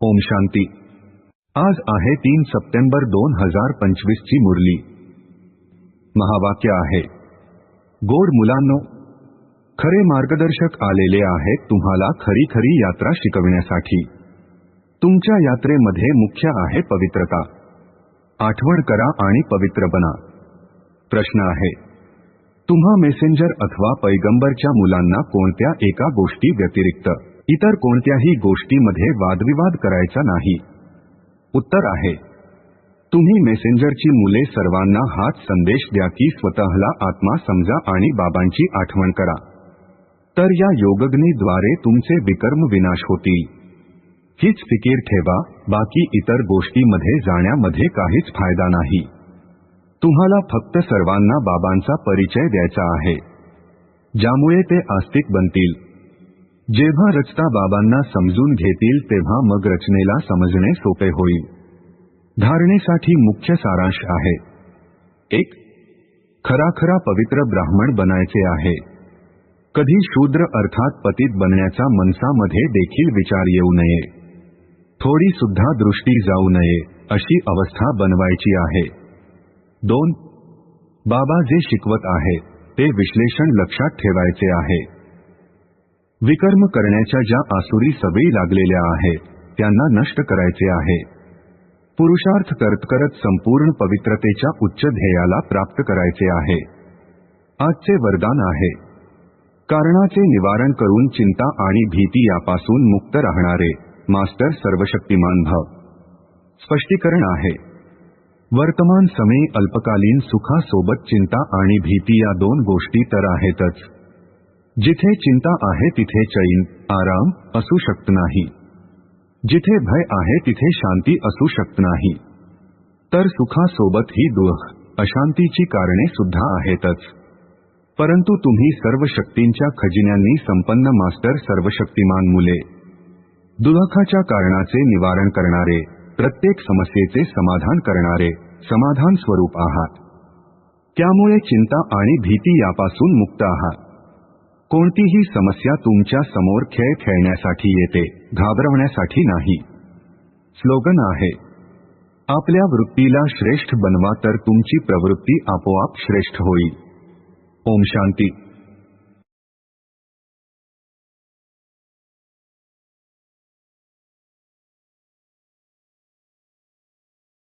ओम शांती. आज आहे तीन सप्टेंबर दोन हजार पंचवीस ची मुरली. महावाक्य आहे. गोड मुलांनो खरे मार्गदर्शक आलेले आहेत तुम्हाला खरी खरी यात्रा शिकविण्यासाठी. तुमच्या यात्रेमध्ये मुख्य आहे पवित्रता. आठवण करा आणि पवित्र बना. प्रश्न आहे. तुम्हा मेसेंजर अथवा पैगंबरच्या मुलांना कोणत्या एका गोष्टी व्यतिरिक्त इतर कोणत्याही गोष्टीमध्ये वादविवाद करायचा नाही. उत्तर आहे. तुम्ही मेसेंजरची मुले सर्वांना हाच संदेश द्या की स्वतःला आत्मा समजा आणि बाबांची आठवण करा. तर या योगग्नीद्वारे तुमचे विकर्म विनाश होतील. हीच फिकीर ठेवा बाकी इतर गोष्टीमध्ये जाण्यामध्ये काहीच फायदा नाही. तुम्हाला फक्त सर्वांना बाबांचा परिचय द्यायचा आहे. ज्यामुळे ते आस्तिक बनतील. जेव्हा रचता बाबांना समजून घेतील तेव्हा मग रचनेला समजणे सोपे होईल. धारणेसाठी मुख्य सारांश आहे. एक खराखरा पवित्र ब्राह्मण बनायचे आहे. कधी शूद्र अर्थात पतित बनण्याचा मनसामध्ये देखील विचार येऊ नये. थोडी सुद्धा दृष्टी जाऊ नये अशी अवस्था बनवायची आहे. दोन बाबा जे शिकवत आहे ते विश्लेषण लक्षात ठेवायचे आहे. विकर्म करण्याच्या ज्या आसुरी सवयी लागलेल्या आहेत त्यांना नष्ट करायचे आहे. पुरुषार्थ करत करत संपूर्ण पवित्रतेच्या उच्च ध्येयाला प्राप्त करायचे आहे. आजचे वरदान आहे. कारणाचे निवारण करून चिंता आणि भीती यापासून मुक्त राहणारे मास्टर सर्वशक्तिमान भाव. स्पष्टीकरण आहे. वर्तमान समय अल्पकालीन सुखासोबत चिंता आणि भीती या दोन गोष्टी तर आहेतच. जिथे चिंता आहे तिथे चैन आराम असू शकत नाही. जिथे भय आहे तिथे शांती असू शकत नाही. तर सुखासोबत ही दुःख अशांतीची कारणे सुद्धा आहेतच. परंतु तुम्ही सर्व शक्तींच्या खजिन्यांनी संपन्न मास्टर सर्वशक्तिमान मुले. दुःखाच्या कारणाचे निवारण करणारे प्रत्येक समस्येचे समाधान करणारे समाधान स्वरूप आहात. त्यामुळे चिंता आणि भीती यापासून मुक्त आहात. कोणतीही समस्या तुमच्यासमोर खेळ खेळण्यासाठी येते घाबरवण्यासाठी नाही. स्लोगन आहे आपल्या वृत्तीला श्रेष्ठ बनवा तर तुमची प्रवृत्ती आपोआप श्रेष्ठ होईल. ओम शांती.